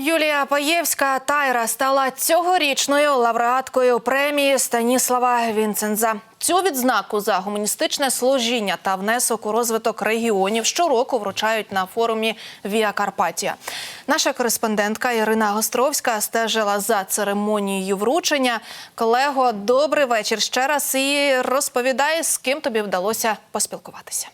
Юлія Паєвська Тайра стала цьогорічною лауреаткою премії Станіслава Вінценза. Цю відзнаку за гуманістичне служіння та внесок у розвиток регіонів щороку вручають на форумі Віа Карпатія. Наша кореспондентка Ірина Гостровська стежила за церемонією вручення. Колего, добрий вечір ще раз і розповідай, з ким тобі вдалося поспілкуватися.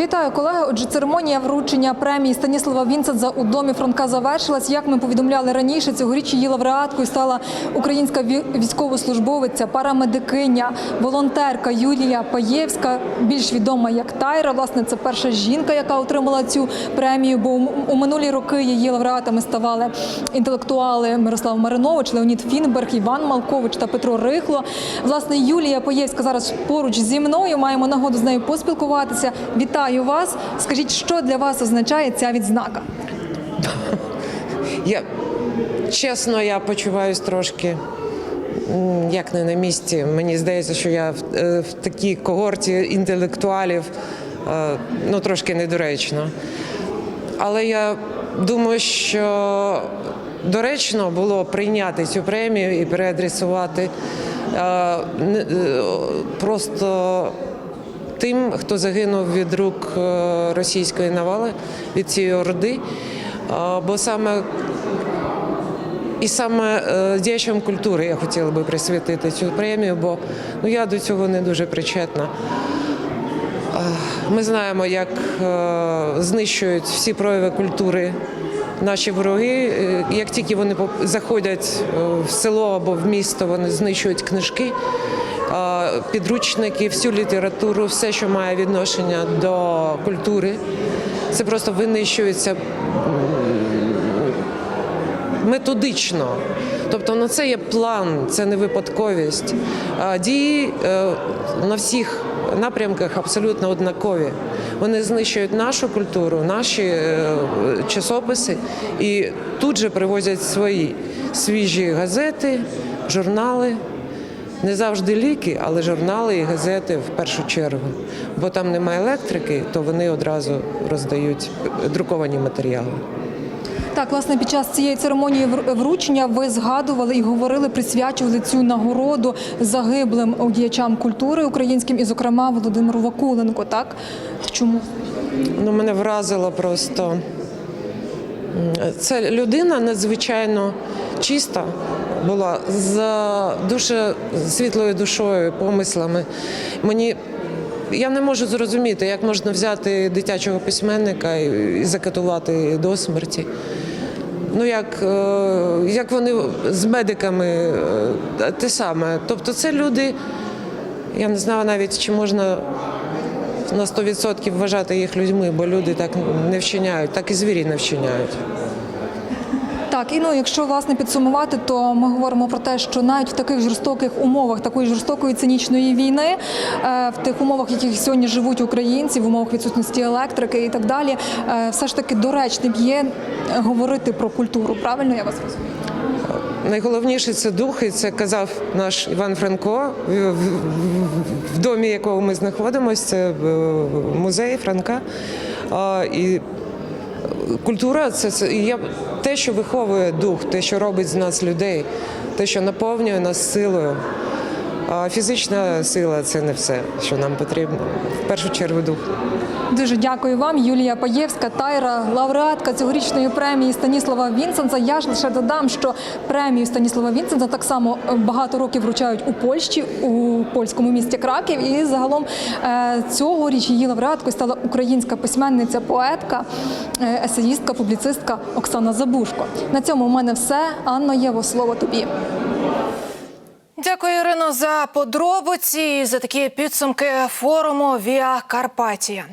Вітаю, колеги. Отже, церемонія вручення премії Станіслава Вінценза у домі Франка завершилась. Як ми повідомляли раніше, цьогоріч її лауреаткою стала українська військовослужбовиця, парамедикиня, волонтерка Юлія Паєвська, більш відома як Тайра. Власне, це перша жінка, яка отримала цю премію. Бо у- минулі роки її лауреатами ставали інтелектуали Мирослав Маринович, Леонід Фінберг, Іван Малкович та Петро Рихло. Власне, Юлія Паєвська зараз поруч зі мною. Маємо нагоду з нею поспілкуватися. Вітаю вас. Скажіть, що для вас означає ця відзнака? Я чесно, я почуваюсь трошки як не на місці. Мені здається, що я в, е, в такій когорті інтелектуалів е, ну трошки недоречно. Але я думаю, що доречно було прийняти цю премію і переадресувати е, просто тим, хто загинув від рук е, російської навали, від цієї орди. Е, Бо саме і саме е, діячам культури я хотіла би присвятити цю премію, бо ну, я до цього не дуже причетна. Ми знаємо, як знищують всі прояви культури наші вороги. Е, Як тільки вони заходять е, в село або в місто, вони знищують книжки, е, підручники, всю літературу, все, що має відношення до культури. Це просто винищується методично. Тобто на це є план, це не випадковість. Дії на всіх напрямках абсолютно однакові. Вони знищують нашу культуру, наші е, часописи і тут же привозять свої свіжі газети, журнали. Не завжди ліки, але журнали і газети в першу чергу. Бо там немає електрики, то вони одразу роздають друковані матеріали. Так, власне, під час цієї церемонії вручення ви згадували і говорили, присвячували цю нагороду загиблим діячам культури українським, і, зокрема, Володимиру Вакуленко. Так чому? Ну, мене вразило просто. Це людина надзвичайно чиста була з дуже світлою душою, помислами. Мені я не можу зрозуміти, як можна взяти дитячого письменника і, закатувати до смерті. Ну, як, е, як вони з медиками е, те саме. Тобто це люди, я не знаю навіть, чи можна на 100% вважати їх людьми, бо люди так не вчиняють, так і звірі не вчиняють. Так, і ну, якщо власне підсумувати, то ми говоримо про те, що навіть в таких жорстоких умовах, такої жорстокої цинічної війни, е, в тих умовах, в яких сьогодні живуть українці, в умовах відсутності електрики і так далі, е, все ж таки доречним є говорити про культуру. Правильно я вас розумію? Найголовніше це дух, і це казав наш Іван Франко в, домі, якого ми знаходимося, це е, музей Франка. І культура це, це я те, що виховує дух, те, що робить з нас людей, те, що наповнює нас силою. А фізична сила це не все, що нам потрібно. В першу чергу дух. Дуже дякую вам, Юлія Паєвська, Тайра, лауреатка цьогорічної премії Станіслава Вінценза. Я ж лише додам, що премію Станіслава Вінценза так само е, багато років вручають у Польщі, у польському місті Краків. І загалом е, цьогоріч її лауреаткою стала українська письменниця, поетка, е, есеїстка, публіцистка Оксана Забушко. На цьому у мене все. Анно Єво, слово тобі. Дякую, Ірино, за подробиці і за такі підсумки форуму Віа Карпатія.